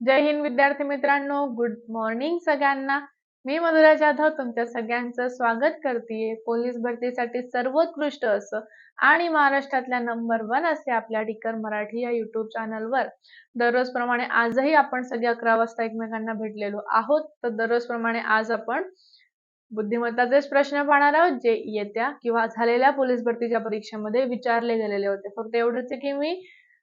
जय हिंद विद्यार्थी मित्रांनो. Good morning सगळ्यांना. मी मधुरा जाधव तुमच्या सगळ्यांचं स्वागत करते पोलीस भरतीसाठी सर्वोत्कृष्ट असं आणि महाराष्ट्रातल्या नंबर वन असे आपल्या डिकर मराठी या युट्यूब चॅनलवर दररोज प्रमाणे आजही आपण सगळे अकरा वाजता एकमेकांना भेटलेलो आहोत. तर दररोज प्रमाणे आज आपण बुद्धिमत्ताचेच प्रश्न पाहणार आहोत जे येत्या किंवा झालेल्या पोलीस भरतीच्या परीक्षेमध्ये विचारले गेलेले होते. फक्त एवढंच की मी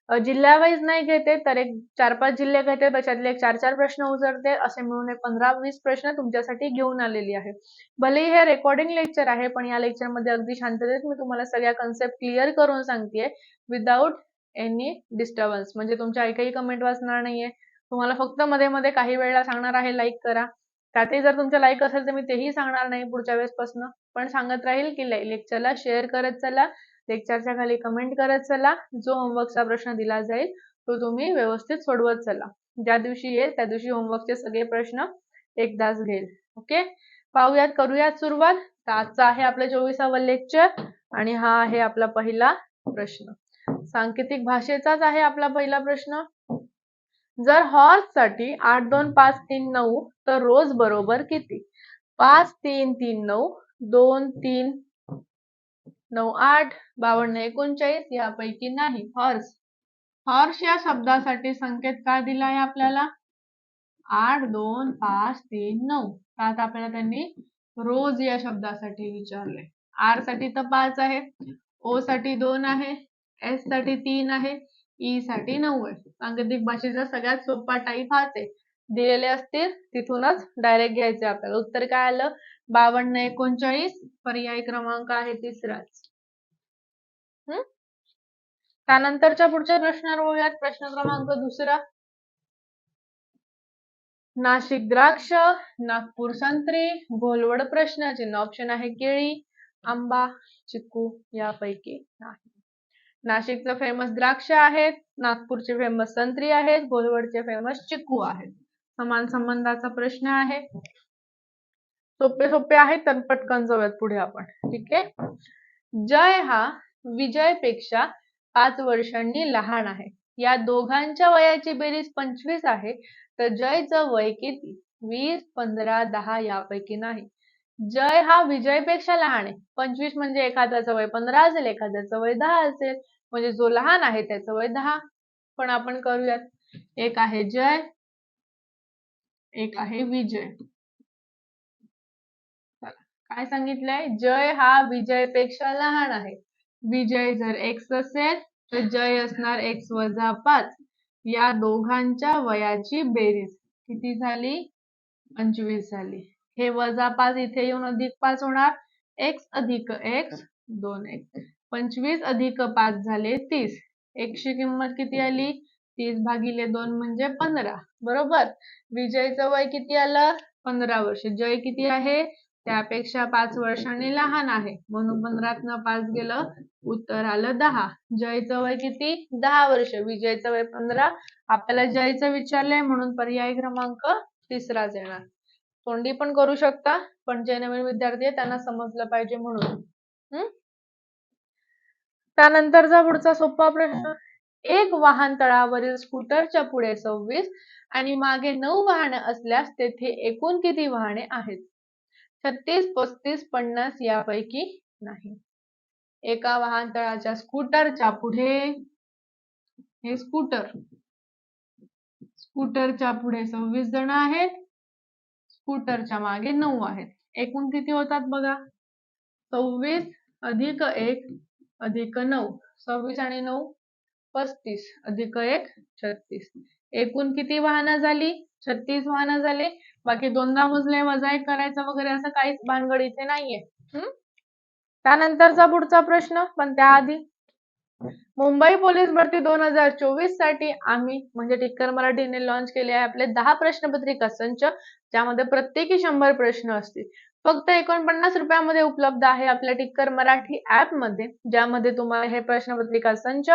जिल्हा वाईज नाही घेते तर एक चार पाच जिल्हे घेते त्याच्यातले एक चार चार प्रश्न उचलते असे मिळून एक पंधरा वीस प्रश्न तुमच्यासाठी घेऊन आलेली आहे. भले हे रेकॉर्डिंग लेक्चर आहे पण या लेक्चरमध्ये अगदी शांततेत मी तुम्हाला सगळ्या कन्सेप्ट क्लिअर करून सांगतेय विदाऊट एनी डिस्टर्बन्स म्हणजे तुमच्या ऐकाही कमेंट वाचणार नाहीये. तुम्हाला फक्त मध्ये मध्ये काही वेळेला सांगणार आहे लाईक करा. त्यातही जर तुमचं लाईक असेल तर मी तेही सांगणार नाही पुढच्या वेळेसपासून. पण सांगत राहील की लेक्चरला शेअर करत चला. लेक्चरच्या खाली कमेंट करत चला. जो होमवर्कचा प्रश्न दिला जाईल तो तुम्ही व्यवस्थित सोडवत चला. ज्या दिवशी येईल त्या दिवशी होमवर्कचे सगळे प्रश्न एकदाच घेईल. ओके पाहूयात करूयात सुरुवात. तर आजचा आहे आपलं चोवीसावं लेक्चर आणि हा आहे आपला पहिला प्रश्न. सांकेतिक भाषेचाच आहे आपला पहिला प्रश्न. जर हॉर्ससाठी आठ दोन पाच तीन नऊ तर रोज बरोबर किती? पाच तीन तीन नऊ दोन तीन नऊ आठ बावन्न एकोणचाळीस यापैकी नाही. हॉर्स. हॉर्स या शब्दासाठी संकेत काय दिला आहे आपल्याला? आठ दोन पाच तीन नऊ. त्यात आपल्याला त्यांनी रोज या शब्दासाठी विचारले. आरसाठी तर पाच आहे. ओ साठी दोन आहे. एससाठी तीन आहे. ई साठी नऊ आहे. सांकेतिक भाषेचा सगळ्यात सोपा टाईप हाच आहे. दिलेले असतील तिथूनच डायरेक्ट घ्यायचे आपल्याला. उत्तर काय आलं? बावन्न एकोणचाळीस. पर्याय क्रमांक आहे तिसराच. त्यानंतरच्या पुढच्या प्रश्नावर बघूयात. प्रश्न क्रमांक दुसरा. नाशिक द्राक्ष नागपूर संत्री घोलवड प्रश्न चिन्ह ऑप्शन आहे केळी आंबा चिकू यापैकी नाही. नाशिकचं फेमस द्राक्ष आहेत नागपूरचे फेमस संत्री आहेत घोलवडचे फेमस चिकू आहेत. समान संबंधाचा प्रश्न आहे. सोपे सोपे आहे तर पटकन जाऊयात पुढे आपण. ठीक आहे? जय हा विजयपेक्षा पाच वर्षांनी लहान आहे. या दोघांच्या वयाची बेरीज पंचवीस आहे तर जयचं वय किती? वीस पंधरा दहा यापैकी नाही. जय हा विजयपेक्षा लहान आहे. पंचवीस म्हणजे एखाद्याचं वय पंधरा असेल एखाद्याचं वय दहा असेल. म्हणजे जो लहान आहे त्याचं वय दहा. पण आपण करूयात. एक आहे जय एक आहे विजय. काय सांगितलंय? जय हा विजयपेक्षा लहान आहे. विजय जर एक्स असेल तर जय असणार एक्स वजा पाच. या दोघांच्या वयाची बेरीज किती झाली? पंचवीस झाली. हे वजा पाच इथे येऊन अधिक पाच होणार. एक्स अधिक एक्स दोन एक्स पंचवीस अधिक पाच झाले तीस. एकशे किंमत किती आली? तीस भागिले दोन म्हणजे पंधरा. बरोबर? विजयचं वय किती आलं? पंधरा वर्ष. जय किती आहे? त्यापेक्षा पाच वर्षांनी लहान आहे. म्हणून पंधरातनं पाच गेलं उत्तर आलं दहा. जयचं वय किती? दहा वर्ष. विजयचं वय पंधरा. आपल्याला जयचं विचारलंय म्हणून पर्याय क्रमांक तिसराच येणार. तोंडी पण करू शकता पण जे नवीन विद्यार्थी आहे त्यांना समजलं पाहिजे म्हणून. हम्म त्यानंतरचा पुढचा सोपा प्रश्न. एक वाहन तळावरील स्कूटरच्या पुढे सव्वीस आणि मागे नऊ वाहने असल्यास तेथे एकूण किती वाहने आहेत? छत्तीस पस्तीस पन्नास यापैकी नाही. एका वाहनतळाच्या स्कूटरच्या पुढे हे स्कूटर. स्कूटरच्या पुढे सव्वीस जण आहेत. स्कूटरच्या मागे नऊ आहेत. एकूण किती होतात बघा? सव्वीस अधिक एक अधिक नऊ. सव्वीस आणि नऊ पस्तीस अधिक एक छत्तीस. एकूण किती वाहनं झाली? छत्तीस वाहनं झाले. बाकी दोनदा मोजले वजा एक करायचं वगैरे असं काहीच भानगड इथे नाहीये. त्यानंतरचा पुढचा प्रश्न पण त्याआधी. मुंबई पोलीस भरती दोन हजार चोवीससाठी आम्ही म्हणजे टिक्कर मराठीने लॉन्च केले आहे आपले दहा प्रश्नपत्रिका संच ज्यामध्ये प्रत्येकी शंभर प्रश्न असतील. फक्त एकोणपन्नास रुपयामध्ये उपलब्ध आहे आपल्या टिक्कर मराठी ऍपमध्ये ज्यामध्ये तुम्हाला हे प्रश्नपत्रिका संच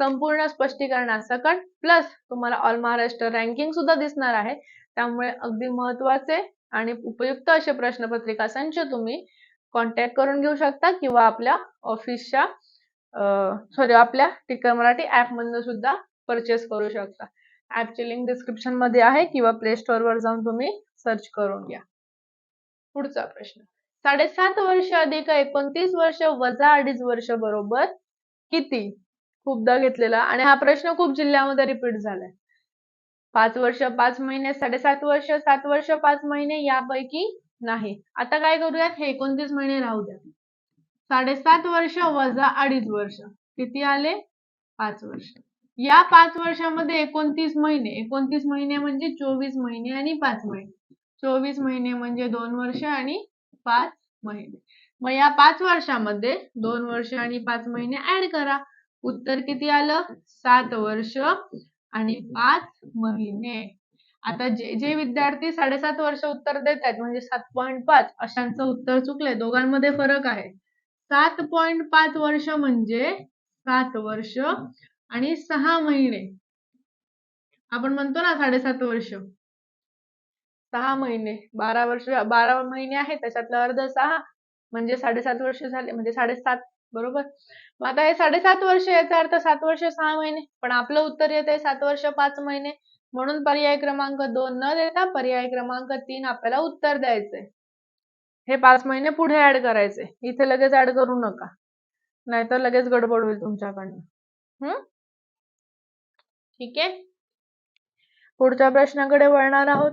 संपूर्ण स्पष्टीकरणासकट प्लस तुम्हाला ऑल महाराष्ट्र रँकिंग सुद्धा दिसणार आहे. त्यामुळे अगदी महत्त्वाचे आणि उपयुक्त असे प्रश्नपत्रिका संच तुम्ही कॉन्टॅक्ट करून घेऊ शकता किंवा आपल्या ऑफिसच्या सॉरी आपल्या टिकर मराठी ऍप मधून सुद्धा परचेस करू शकता. ऍपची लिंक डिस्क्रिप्शनमध्ये आहे किंवा प्ले स्टोअरवर जाऊन तुम्ही सर्च करून घ्या. पुढचा प्रश्न. साडेसात वर्ष अधिक एकोणतीस वर्ष वजा अडीच वर्ष बरोबर किती? खूपदा घेतलेला आणि हा प्रश्न खूप जिल्ह्यामध्ये रिपीट झालाय. पाच वर्ष पाच महिने साडेसात वर्ष सात वर्ष पाच महिने यापैकी नाही. आता काय करूयात? हे एकोणतीस महिने राहू द्या. साडेसात वर्ष वजा अडीच वर्ष. किती आले? पाच वर्ष. या पाच वर्षामध्ये एकोणतीस महिने. एकोणतीस महिने म्हणजे चोवीस महिने आणि पाच महिने. चोवीस महिने म्हणजे दोन वर्ष आणि पाच महिने. मग या पाच वर्षामध्ये दोन वर्ष आणि पाच महिने ऍड करा. उत्तर किती आलं? सात वर्ष आणि पाच महिने. आता जे जे विद्यार्थी साडेसात वर्ष उत्तर देत आहेत म्हणजे सात पॉईंट पाच अशांचं उत्तर चुकलंय. दोघांमध्ये फरक आहे. सात पॉईंट पाच वर्ष म्हणजे सात वर्ष आणि सहा महिने. आपण म्हणतो ना साडेसात वर्ष. सहा महिने. बारा वर्ष बारा महिने आहे त्याच्यातलं अर्ध सहा म्हणजे साडेसात वर्ष झाले म्हणजे साडेसात बरोबर? मग आता हे साडेसात वर्ष याचा अर्थ सात वर्ष सहा महिने. पण आपलं उत्तर येत आहे सात वर्ष पाच महिने. म्हणून पर्याय क्रमांक दोन न देता पर्याय क्रमांक तीन आपल्याला उत्तर द्यायचंय. हे पाच महिने पुढे ऍड करायचे इथे लगेच ऍड करू नका. नाहीतर लगेच गडबड होईल तुमच्याकडनं. हम्म ठीक आहे? पुढच्या प्रश्नाकडे वळणार आहोत.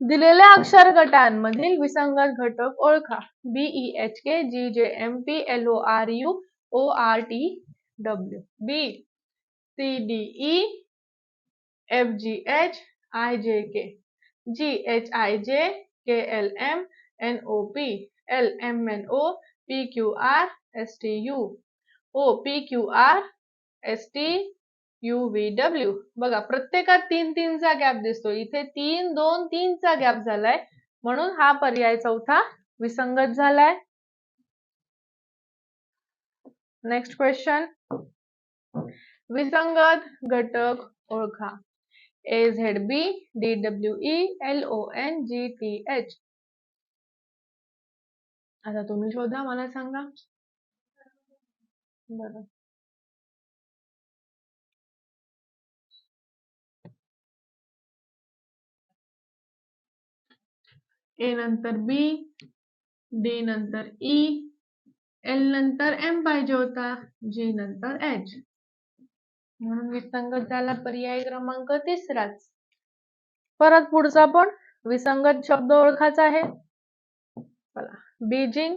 दिलेल्या अक्षर गटांमधील विसंगत घटक ओळखा. Be H K G J M P L O R U O R T W B C D E F G H I J K G H I J K L M N O P L M N O P Q R S T U O P Q R S T U V W बघा प्रत्येकात तीन तीनचा gap दिसतो. इथे तीन दोन तीनचा gap झालाय. म्हणून हा पर्याय चौथा विसंगत झालाय. नेक्स्ट क्वेश्चन विसंगत घटक ओळखा. A Z B D W E L O N G T H आता तुम्ही शोधा मला सांगा. बरं. ए नंतर बी डी नंतर ई एल नंतर एम पाहिजे होता जी नंतर एच. म्हणून विसंगत झाला पर्याय क्रमांक तिसराच. परत पुढचा पण विसंगत शब्द ओळखाचा आहे. बीजिंग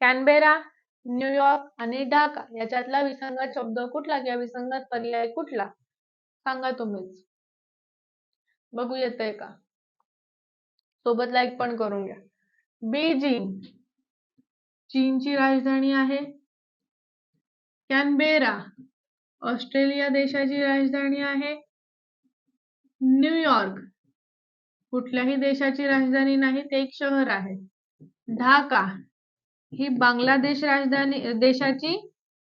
कॅनबेरा न्यूयॉर्क आणि ढाका याच्यातला विसंगत शब्द कुठला किंवा विसंगत पर्याय कुठला? सांगा तुम्हीच. बघू येतंय का? सोबत लाईक पण करून घ्या. बीजिंग चीनची राजधानी आहे. कॅनबेरा ऑस्ट्रेलिया देशाची राजधानी आहे. न्यूयॉर्क कुठल्याही देशाची राजधानी नाही ते एक शहर आहे. ढाका ही बांगलादेश राजधानी देशाची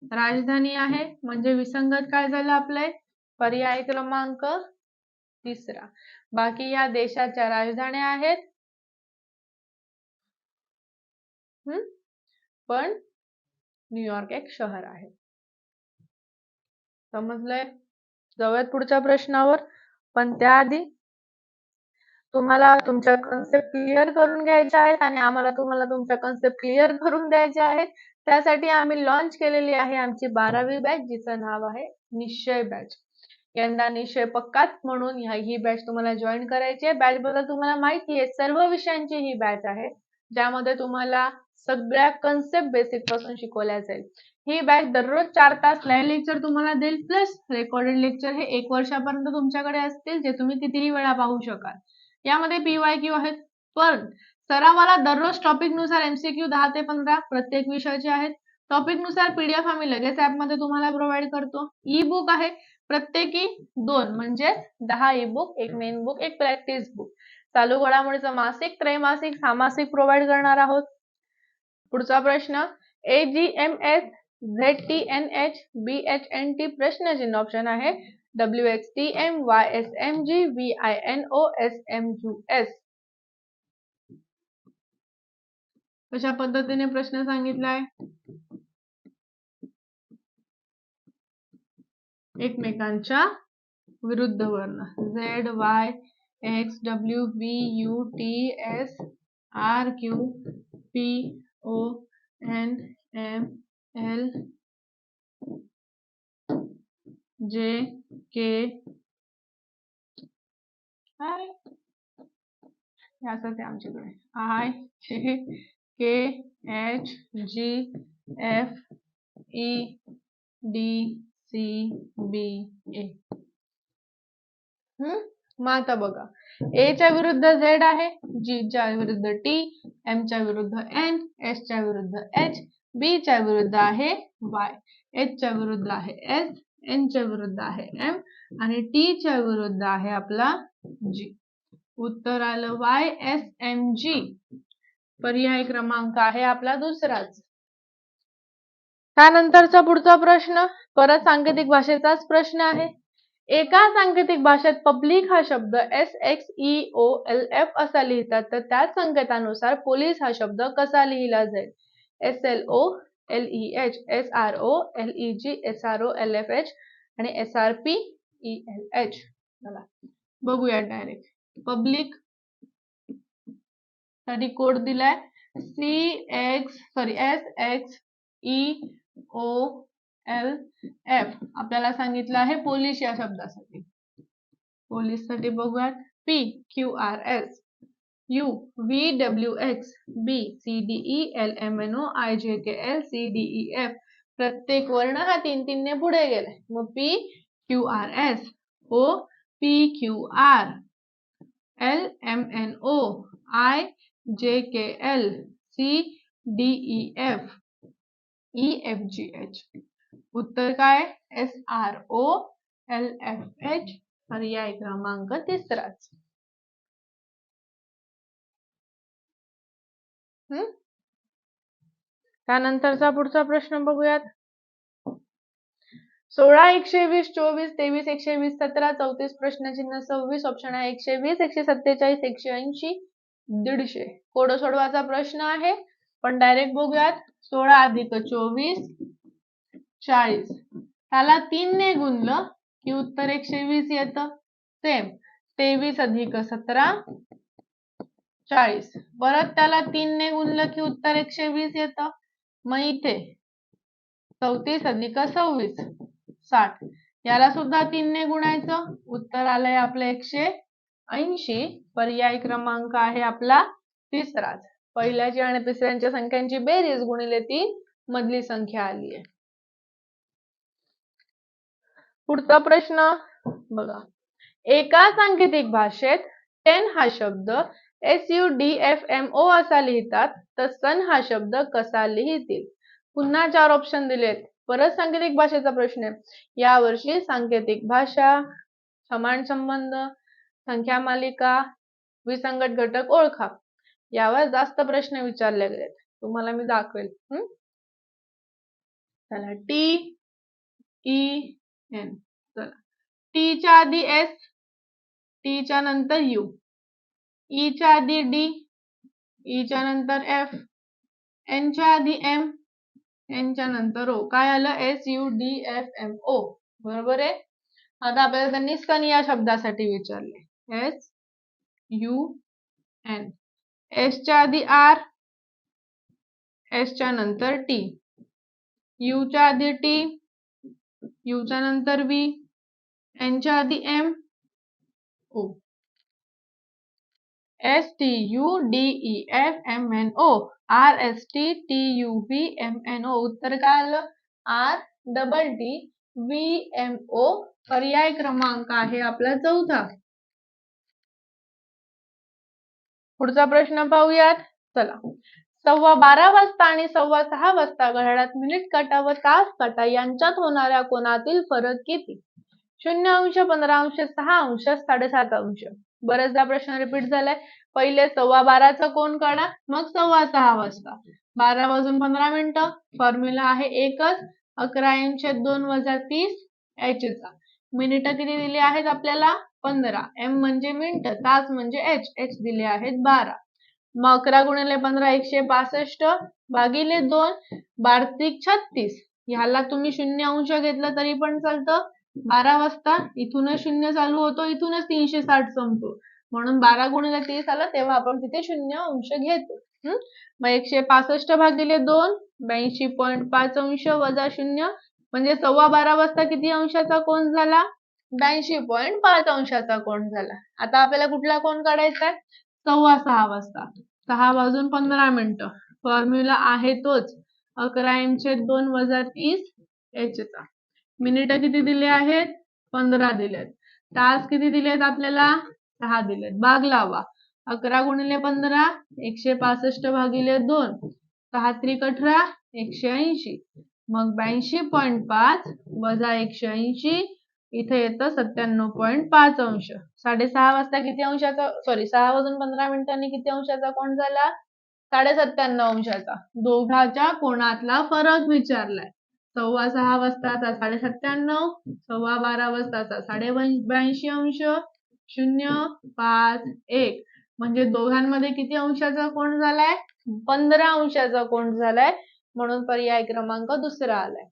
राजधानी आहे. म्हणजे विसंगत काय झालं आपलंय पर्याय क्रमांक तिसरा. बाकी या देशाच्या राजधान्या आहेत. हम्म पण न्यूयॉर्क एक शहर आहे. समजलंय? जाऊयात पुढच्या प्रश्नावर. पण त्याआधी तुम्हाला तुमच्या कन्सेप्ट क्लिअर करून घ्यायच्या आहेत आणि आम्हाला तुम्हाला तुमच्या कन्सेप्ट क्लिअर करून द्यायच्या आहेत. त्यासाठी आम्ही लॉन्च केलेली आहे आमची बारावी बॅच जिचं नाव आहे निश्चय बॅच यंदा निश्चय पक्काच म्हणून ही बॅच तुम्हाला जॉईन करायची आहे. बॅच बद्दल तुम्हाला माहिती आहे. सर्व विषयांची ही बॅच आहे. ज्यामध्ये तुम्हाला सगळ्या कन्सेप्ट बेसिकपासून शिकवल्या जाईल. ही बॅच दररोज चार तास लाईव्ह लेक्चर तुम्हाला देईल प्लस रेकॉर्डेड लेक्चर हे एक वर्षापर्यंत तुमच्याकडे असतील जे तुम्ही कितीही वेळा पाहू शकाल. यामध्ये पीवाय क्यू आहेत. पण सरावाला दररोज टॉपिकनुसार एमसीक्यू दहा ते पंधरा प्रत्येक विषयाचे आहेत. टॉपिकनुसार पीडीएफ आम्ही लगेच ऍपमध्ये तुम्हाला प्रोव्हाइड करतो. ई बुक आहे. प्रत्येकी दोन म्हणजे दहा ई बुक एक मेन बुक एक प्रॅक्टिस बुक चालू घडामोडीचं मासिक त्रैमासिक सामासिक प्रोव्हाइड करणार आहोत. पुढचा प्रश्न A G M S Z T N H B H N T प्रश्न चिन्ह ऑप्शन आहे. W X T M Y S M G V I N O S M U S कशा पद्धतीने प्रश्न सांगितलाय? एकमेकांच्या विरुद्ध वर्ण. Z Y X W B U T S R Q P O N M L J K I J K H G F E D C B ए मग आता बघा. ए च्या विरुद्ध झेड आहे जी च्या विरुद्ध टी एम च्या विरुद्ध एन एस च्या विरुद्ध एच बी च्या विरुद्ध आहे वाय एच च्या विरुद्ध आहे एस एन च्या विरुद्ध आहे एम आणि टी च्या विरुद्ध आहे आपला जी उत्तर आलं वाय एस एम जी पर्याय क्रमांक आहे आपला दुसराच. त्यानंतरचा पुढचा प्रश्न परत सांकेतिक भाषेचाच प्रश्न आहे. एका सांकेतिक भाषेत पब्लिक हा शब्द S X E O L F असा लिहितात तर त्याच संकेतानुसार पोलीस हा शब्द कसा लिहिला जाईल? S L O L E H S R O L E G S R O L F H आणि S R P E L H चला बघूया डायरेक्ट पब्लिकसाठी कोड दिलाय. C X sorry S X E O L F आपल्याला सांगितलं आहे police या शब्दासाठी. पोलीससाठी बघूयात. P Q R S U V W X B C D E L M N O I J K L C D E F प्रत्येक वर्ण हा तीन तीनने पुढे गेलाय. मग P Q R S O P Q R L M N O I J K L C D E F E F G H उत्तर काय? S R O L F H पर्याय क्रमांक तिसराच. त्यानंतरचा पुढचा प्रश्न बघूयात. सोळा एकशे वीस चोवीस तेवीस एकशे वीस सतरा चौतीस प्रश्नचिन्ह सव्वीस ऑप्शन आहे एकशे वीस एकशे सत्तेचाळीस एकशे ऐंशी दीडशे. कोड सोडवाचा प्रश्न आहे. पण डायरेक्ट बघूयात. सोळा अधिक चोवीस चाळीस. त्याला तीन ने गुणलं की उत्तर एकशे वीस येतं. सेम तेवीस अधिक सतरा चाळीस. परत त्याला तीनने गुणलं की उत्तर एकशे वीस येतं. मग इथे चौतीस अधिक सव्वीस साठ. याला सुद्धा तीनने गुणायचं. उत्तर आलंय आपलं एकशे ऐंशी. पर्याय क्रमांक आहे आपला तिसराच. पहिल्याची आणि तिसऱ्यांच्या संख्यांची बेरीज गुणिले तीन मधली संख्या आली आहे पुढचा प्रश्न बघा. एका सांकेतिक भाषेत टेन हा शब्द S U D F M O असा लिहितात तर सन हा शब्द कसा लिहितील? पुन्हा चार ऑप्शन दिलेत. परत सांकेतिक भाषेचा प्रश्न आहे. यावर्षी सांकेतिक भाषा समान संबंध संख्या मालिका विसंगत घटक ओळखा. यावर जास्त प्रश्न विचारले गेलेत तुम्हाला मी दाखवेल. हम्म चला. टी ई e, एन चला. टीच्या आधी एस टीच्या नंतर यू ईच्या e आधी डी ईच्या e नंतर एफ एनच्या आधी एम एनच्या नंतर ओ काय आलं? S U D F M O बरोबर आहे? आता आपल्याला त्यांनी सन या शब्दासाठी विचारले. एस यू एन एसच्या आधी आर एसच्या नंतर टी यूच्या आधी टी यू च्या नंतर व्ही एनच्या आधी M O S T U D E F M N O R S T T U V M N O उत्तर काय आलं R double T V M O पर्याय क्रमांक आहे आपला चौथा. पुढचा प्रश्न पाहूयात. चला. सव्वा बारा वाजता आणि सव्वा सहा वाजता घड्याळात मिनिट काटा व तास काटा यांच्यात होणाऱ्या कोणातील फरक किती? शून्य अंश पंधरा अंश सहा अंश साडेसात अंश. बरेचदा प्रश्न रिपीट झालाय. पहिले सव्वा बाराचा कोण काढा? मग सव्वा सहा वाजता. बारा वाजून पंधरा मिनिटं. फॉर्म्युला आहे एकच. अकरा इंशे दोन वजा तीस चा मिनिट किती दिली आहेत आपल्याला? पंधरा. एम म्हणजे मिनिट तास म्हणजे एच एच दिले आहेत बारा. मग अकरा गुणिले पंधरा एकशे पासष्ट भागिले दोन बार्तिक छत्तीस. ह्याला तुम्ही शून्य अंश घेतलं तरी पण चालतं. बारा वाजता इथूनच शून्य चालू होतो इथूनच तीनशे साठ संपतो. म्हणून बारा गुणिले तीस आला तेव्हा आपण तिथे शून्य अंश घेतो. हम्म? मग एकशे पासष्ट भागिले दोन ब्याऐंशी पॉईंट पाच अंश वजा शून्य म्हणजे सव्वा बारा वाजता किती अंशाचा कोण झाला? ब्याऐंशी पॉईंट पाच अंशाचा कोण झाला. आता आपल्याला कुठला कोण काढायचा आहे? सव्वा सहा वाजता. सहा वाजून पंधरा मिनिटं. फॉर्म्युला आहे तोच. अकरा एमचे दोन वजा तीस याचेचा मिनिटं किती दिले आहेत? पंधरा दिलेत. तास किती दिलेत आपल्याला? सहा दिलेत. भाग लावा. अकरा गुणिले पंधरा एकशे पासष्ट भागिले दोन. सहा त्रिक अठरा एकशे ऐंशी. मग ब्याऐंशी पॉईंट पाच वजा एकशे ऐंशी इथे येतं सत्त्याण्णव पॉईंट पाच अंश. साडेसहा वाजता किती अंशाचा सॉरी सहा वाजून पंधरा मिनिटांनी किती अंशाचा कोण झाला? साडे सत्त्याण्णव अंशाचा. दोघाच्या कोणातला फरक विचारलाय? सव्वा सहा वाजताचा साडे सत्त्याण्णव सव्वा बारा वाजताचा साडे ब्याऐंशी अंश. शून्य पाच एक. म्हणजे दोघांमध्ये किती अंशाचा कोण झालाय? पंधरा अंशाचा कोण झालाय? म्हणून पर्याय क्रमांक दुसरा आलाय.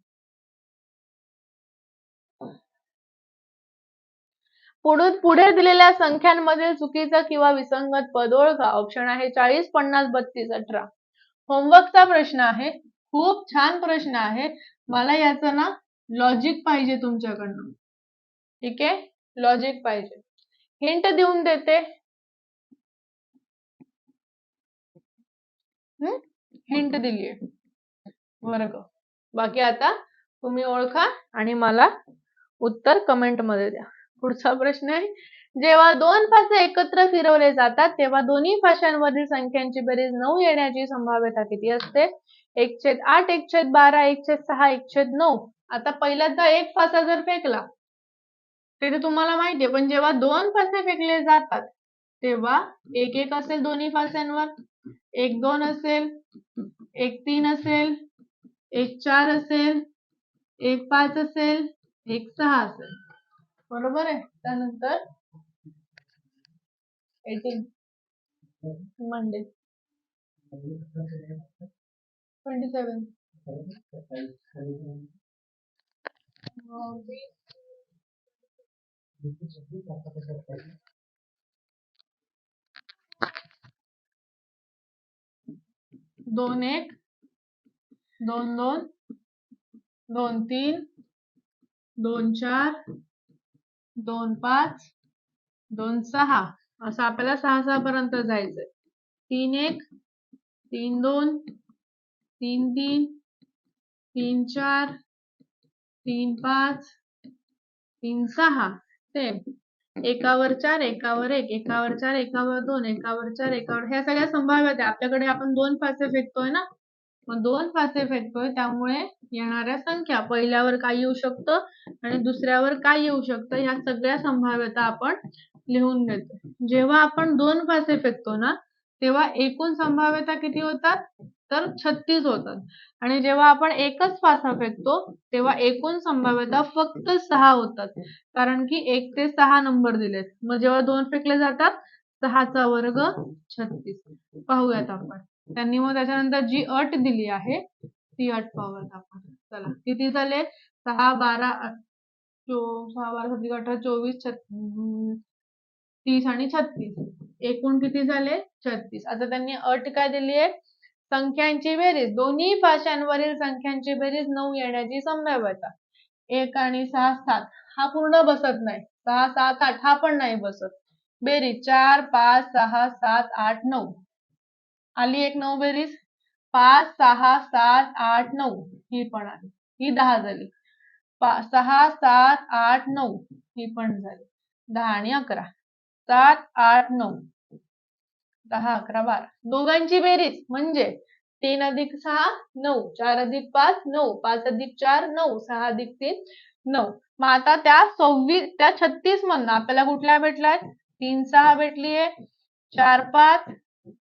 पुढून पुढे दिलेल्या संख्यांमध्ये चुकीचं किंवा विसंगत पद ओळखा ऑप्शन आहे. चाळीस पन्नास बत्तीस अठरा. होमवर्कचा प्रश्न आहे. खूप छान प्रश्न आहे. मला याचं ना लॉजिक पाहिजे तुमच्याकडनं. ठीक आहे? लॉजिक पाहिजे. हिंट देऊन देते. हिंट दिलीये. वर्ग बाकी आता तुम्ही ओळखा आणि मला उत्तर कमेंटमध्ये द्या. पुढचा प्रश्न आहे. जेव्हा दोन फासे एकत्र फिरवले जातात तेव्हा दोन्ही फाशांवरील संख्यांची बेरीज नऊ येण्याची संभाव्यता किती असते? एक छेद आठ एक छेद बारा एक छेद सहा एक छेद नऊ. आता पहिल्यांदा एक फासा जर फेकला ते तुम्हाला माहितीये पण जेव्हा दोन फासे फेकले जातात तेव्हा एक एक असेल दोन्ही फास्यांवर एक दोन असेल एक तीन असेल एक चार असेल एक पाच असेल एक सहा असेल. बरोबर आहे? त्यानंतर एटीन मंडे ट्वेंटी सेवन दोन एक, दोन दोन दोन तीन, दोन चार दोन पाच दोन सहा. असं आपल्याला सहा सहा पर्यंत जायचंय. तीन एक तीन दोन तीन तीन तीन चार तीन पाच तीन सहा. ते एकावर चार एकावर एक एकावर चार एकावर दोन एकावर चार एकावर. ह्या सगळ्या संभाव्यता आपल्याकडे आपण दोन पाच फेकतोय ना? मग दोन फासे फेकतोय त्यामुळे येणाऱ्या संख्या पहिल्यावर काय येऊ शकतं आणि दुसऱ्यावर काय येऊ शकतं या सगळ्या संभाव्यता आपण लिहून घेतो. जेव्हा आपण दोन फासे फेकतो ना तेव्हा एकूण संभाव्यता किती होतात? तर छत्तीस होतात. आणि जेव्हा आपण एकच फासा फेकतो तेव्हा एकूण संभाव्यता फक्त सहा होतात. कारण की एक ते सहा नंबर दिलेत. मग जेव्हा दोन फेकले जातात सहाचा वर्ग छत्तीस. पाहूयात आपण. त्यांनी मग त्याच्यानंतर जी अट दिली आहे ती अट पाहूयात आपण. चला किती झाले? सहा बारा सहा बारा सतरा अठरा चोवीस तीस आणि छत्तीस. एकूण किती झाले? छत्तीस. आता त्यांनी अट काय दिली आहे? संख्यांची बेरीज. दोन्ही भाषांवरील संख्यांची बेरीज नऊ येण्याची संभाव्यता. एक आणि सहा सात. हा पूर्ण बसत नाही. सहा सात आठ. हा पण नाही बसत. बेरीज. चार पाच सहा सात आठ नऊ. आली एक नऊ बेरीज. पाच सहा सात आठ नऊ. ही पण आली. ही दहा झाली. सहा सात आठ नऊ. ही पण झाली. दहा आणि अकरा. सात आठ नऊ. दहा अकरा बारा. दोघांची बेरीज म्हणजे तीन अधिक सहा नऊ. चार अधिक पाच नऊ. पाच अधिक चार नऊ. सहा अधिक तीन नऊ. मग आता त्या सव्वीस त्या छत्तीस मधनं आपल्याला कुठल्या भेटल्यात? तीन सहा भेटलीये. चार पाच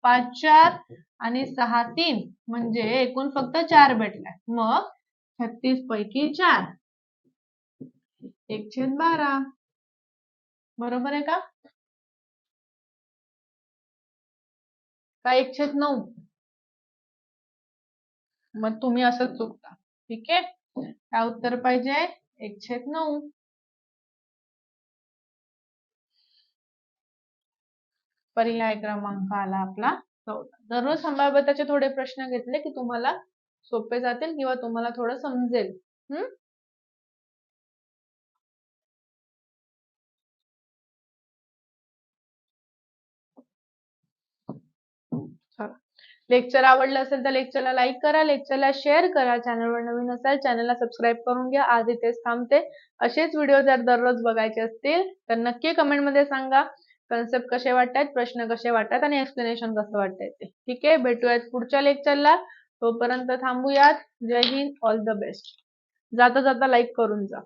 पाच चार आणि सहा तीन. म्हणजे एकूण फक्त चार भेटलाय मग छत्तीस पैकी चार. एक छेद बारा. बरोबर आहे का? का छेद नऊ? मग तुम्ही असं चुकता. ठीक आहे? काय उत्तर पाहिजे? एकशे नऊ. पर्याय क्रमांक आला आपला. चौदा दररोज संभाव्यताचे थोडे प्रश्न घेतले की तुम्हाला सोपे जातील किंवा तुम्हाला थोडं समजेल. हम्म? लेक्चर आवडलं असेल तर लेक्चरला लाईक करा लेक्चरला शेअर करा. चॅनलवर नवीन असाल चॅनलला सबस्क्राईब करून घ्या. आज इथेच थांबते. असेच व्हिडिओ जर दररोज बघायचे असतील तर नक्की कमेंटमध्ये सांगा. कन्सेप्ट कसे वाटतात प्रश्न कसे वाटतात आणि एक्सप्लेनेशन कसं वाटतंय ते. ठीक आहे? भेटूयात पुढच्या लेक्चरला तोपर्यंत थांबूयात. जय हिंद. ऑल द बेस्ट जाता जाता लाईक करून जा.